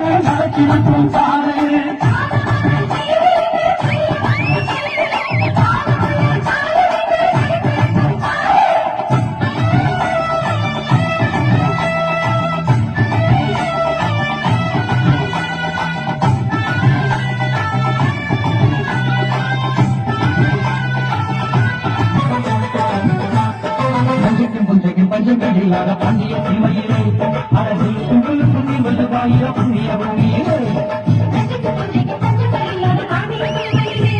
நடத்திருக்கும் பாரு பஞ்சக்கும் புஞ்சைக்கும் பஞ்சங்கள் இல்லாத Thank you.